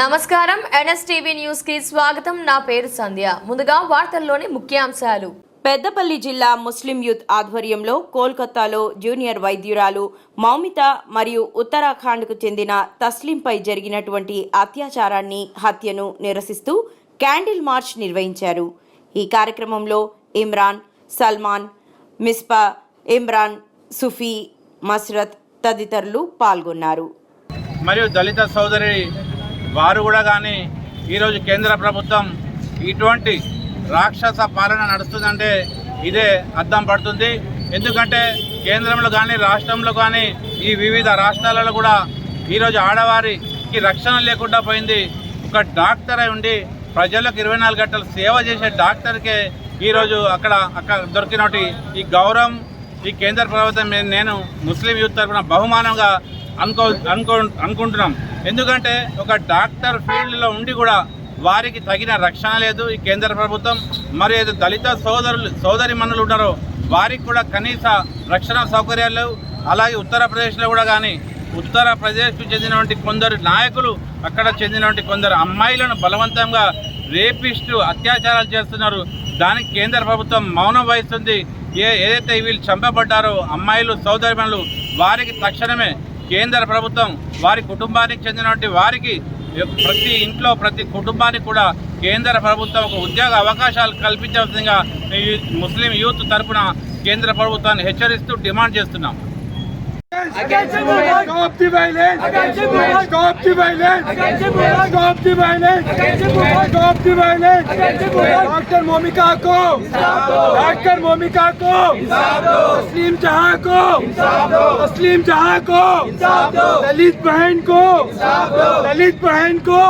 నమస్కారం. ఎన్ఎస్టీవీ న్యూస్కి స్వాగతం. నా పేరు సంధ్య. ముందుగా వార్తల్లోని ముఖ్యాంశాలు. పెద్దపల్లి జిల్లా ముస్లిం యూత్ ఆధ్వర్యంలో కోల్కతాలో జూనియర్ వైద్యురాలు మౌమిత మరియు ఉత్తరాఖండ్కు చెందిన తస్లీంపై జరిగినటువంటి అత్యాచారాన్ని హత్యను నిరసిస్తూ క్యాండిల్ మార్చ్ నిర్వహించారు. ఈ కార్యక్రమంలో ఇమ్రాన్ సల్మాన్ మిస్పా ఇమ్రాన్ సుఫీ మస్రత్ తదితరులు పాల్గొన్నారు. మరియు దళిత సోదరి వారు కూడా కానీ ఈరోజు కేంద్ర ప్రభుత్వం ఇటువంటి రాక్షస పాలన నడుస్తుందంటే ఇదే అర్థం పడుతుంది. ఎందుకంటే కేంద్రంలో కానీ రాష్ట్రంలో కానీ ఈ వివిధ రాష్ట్రాలలో కూడా ఈరోజు ఆడవారికి రక్షణ లేకుండా పోయింది. ఒక డాక్టర్ అయి ఉండి ప్రజలకు ఇరవై నాలుగు గంటలు సేవ చేసే డాక్టర్కే ఈరోజు అక్కడ అక్కడ దొరికినటి ఈ గౌరవం ఈ కేంద్ర ప్రభుత్వం నేను ముస్లిం యూత్ తరఫున బహుమానంగా అనుకో అనుకో అనుకుంటున్నాం. ఎందుకంటే ఒక డాక్టర్ ఫీల్డ్లో ఉండి కూడా వారికి తగిన రక్షణ లేదు ఈ కేంద్ర ప్రభుత్వం. మరి ఏదో దళిత సోదరులు సోదరి మనులు ఉన్నారో వారికి కూడా కనీస రక్షణ సౌకర్యాలు లేవు. అలాగే ఉత్తరప్రదేశ్లో కూడా కానీ ఉత్తరప్రదేశ్కు చెందినటువంటి కొందరు నాయకులు అక్కడ చెందినటువంటి కొందరు అమ్మాయిలను బలవంతంగా రేపిస్టు అత్యాచారాలు చేస్తున్నారు. దానికి కేంద్ర ప్రభుత్వం మౌనం వహిస్తుంది. ఏ ఏదైతే వీళ్ళు చంపబడ్డారో అమ్మాయిలు సోదరిమణులు వారికి తక్షణమే కేంద్ర ప్రభుత్వం వారి కుటుంబానికి చెందినటువంటి వారికి ప్రతి ఇంట్లో ప్రతి కుటుంబానికి కూడా కేంద్ర ప్రభుత్వం ఒక ఉద్యోగ అవకాశాలు కల్పించే ఈ ముస్లిం యూత్ తరపున కేంద్ర ప్రభుత్వాన్ని హెచ్చరిస్తూ డిమాండ్ చేస్తున్నాం. डॉक्टर मोमिका को डॉक्टर मोमिका को तस्लीम जहाँ को तस्लीम जहाँ को दलित बहन को दलित बहन को